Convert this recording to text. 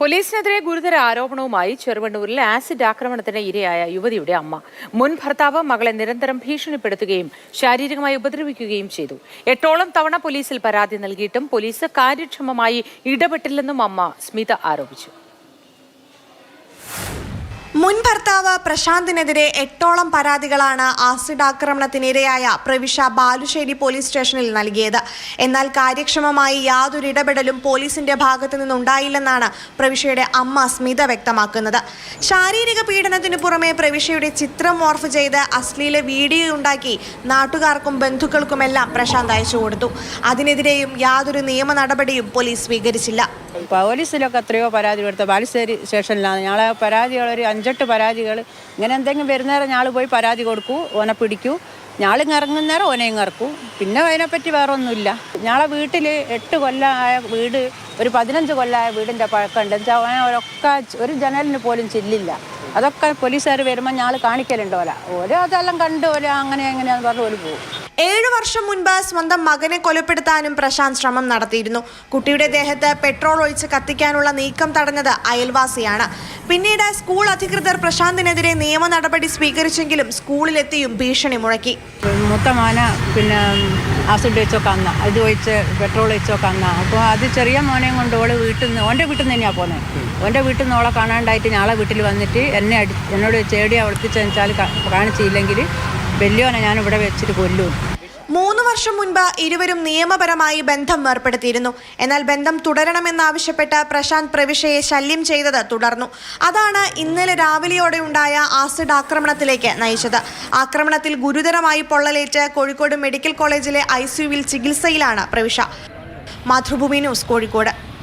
പോലീസിനെതിരെ ഗുരുതര ആരോപണവുമായി ചെറുവണ്ണൂരിൽ ആസിഡ് ആക്രമണത്തിന് ഇരയായ യുവതിയുടെ അമ്മ. മുൻ ഭർത്താവ് മകളെ നിരന്തരം ഭീഷണിപ്പെടുത്തുകയും ശാരീരികമായി ഉപദ്രവിക്കുകയും ചെയ്തു. എട്ടോളം തവണ പോലീസിൽ പരാതി നൽകിയിട്ടും പോലീസ് കാര്യക്ഷമമായി ഇടപെട്ടില്ലെന്നും അമ്മ സ്മിത ആരോപിച്ചു. മുൻ ഭർത്താവ് പ്രശാന്തിനെതിരെ എട്ടോളം പരാതികളാണ് ആസിഡ് ആക്രമണത്തിനിരയായ പ്രവിശ ബാലുശ്ശേരി പോലീസ് സ്റ്റേഷനിൽ നൽകിയത്. എന്നാൽ കാര്യക്ഷമമായി യാതൊരു ഇടപെടലും പോലീസിന്റെ ഭാഗത്തു നിന്നുണ്ടായില്ലെന്നാണ് പ്രവിശയുടെ അമ്മ സ്മിത വ്യക്തമാക്കുന്നത്. ശാരീരിക പീഡനത്തിനു പുറമെ പ്രവിശയുടെ ചിത്രം മോർഫ് ചെയ്ത് അശ്ലീല വീഡിയോ ഉണ്ടാക്കി നാട്ടുകാർക്കും ബന്ധുക്കൾക്കുമെല്ലാം പ്രശാന്ത് അയച്ചു കൊടുത്തു. അതിനെതിരെയും യാതൊരു നിയമ നടപടിയും പോലീസ് സ്വീകരിച്ചില്ല. പോലീസിലൊക്കെ എത്രയോ പരാതി കൊടുത്ത ബാലുശ്ശേരി സ്റ്റേഷനിലാണ്. ഞങ്ങളെ പരാതികൾ ഒരു അഞ്ചെട്ട് പരാതികൾ. ഇങ്ങനെ എന്തെങ്കിലും വരുന്നേരം ഞങ്ങൾ പോയി പരാതി കൊടുക്കൂ ഓനെ പിടിക്കൂ. ഞാളിങ് ഇറങ്ങുന്നേരം ഓനെയും ഇറക്കും. പിന്നെ അതിനെപ്പറ്റി വേറെ ഒന്നുമില്ല ഞങ്ങളെ വീട്ടിൽ എട്ട് കൊല്ലമായ വീട് ഒരു പതിനഞ്ച് കൊല്ലമായ വീടിന്റെ പഴക്കമുണ്ട്. വെച്ചാൽ ഓനെ ഒരൊക്കെ ഒരു ജനലിന് പോലും ചില്ലില്ല. അതൊക്കെ പോലീസുകാർ വരുമ്പോൾ ഞങ്ങൾ കാണിക്കലുണ്ട് ഓല. ഓരോ അതെല്ലാം കണ്ട് ഓല അങ്ങനെ എങ്ങനെയാന്ന് പറഞ്ഞ് ഓൽ പോകും ഏഴു വർഷം മുൻപ് സ്വന്തം മകനെ കൊലപ്പെടുത്താനും പ്രശാന്ത് ശ്രമം നടത്തിയിരുന്നു. കുട്ടിയുടെ ദേഹത്ത് പെട്രോൾ ഒഴിച്ച് കത്തിക്കാനുള്ള നീക്കം തടഞ്ഞത് അയൽവാസിയാണ്. പിന്നീട് സ്കൂൾ അധികൃതർ പ്രശാന്തിനെതിരെ നിയമ നടപടി സ്വീകരിച്ചെങ്കിലും സ്കൂളിലെത്തിയും ഭീഷണി മുഴക്കി. മൊത്തമാന പിന്നെ ആസിഡ് വെച്ചൊക്കെ അന്ന ഇത് ഒഴിച്ച് പെട്രോൾ വെച്ചോ അന്ന. അപ്പോൾ അത് ചെറിയ മോനെയും കൊണ്ട് ഓൾ വീട്ടിൽ നിന്ന് ഓന്റെ വീട്ടിൽ നിന്ന് തന്നെയാണ് പോകുന്നത് ഓന്റെ വീട്ടിൽ നിന്ന് ഓളെ കാണാണ്ടായിട്ട് ഞാളെ വീട്ടിൽ വന്നിട്ട് എന്നെ അടി എന്നോട് ചേടി അവിടുത്തെ വെച്ചാൽ കാണിച്ചില്ലെങ്കിൽ വലിയോനെ ഞാൻ ഇവിടെ വെച്ചിട്ട് കൊല്ലും. മൂന്ന് വർഷം മുൻപ് ഇരുവരും നിയമപരമായി ബന്ധം ഏർപ്പെടുത്തിയിരുന്നു. എന്നാൽ ബന്ധം തുടരണമെന്നാവശ്യപ്പെട്ട് പ്രശാന്ത് പ്രവിശയെ ശല്യം ചെയ്തത് തുടർന്നു. അതാണ് ഇന്നലെ രാവിലെയോടെ ഉണ്ടായ ആസിഡ് ആക്രമണത്തിലേക്ക് നയിച്ചത്. ആക്രമണത്തിൽ ഗുരുതരമായി പൊള്ളലേറ്റ് കോഴിക്കോട് മെഡിക്കൽ കോളേജിലെ ഐ ചികിത്സയിലാണ് പ്രവിശ മാതൃഭൂമി ന്യൂസ് കോഴിക്കോട്.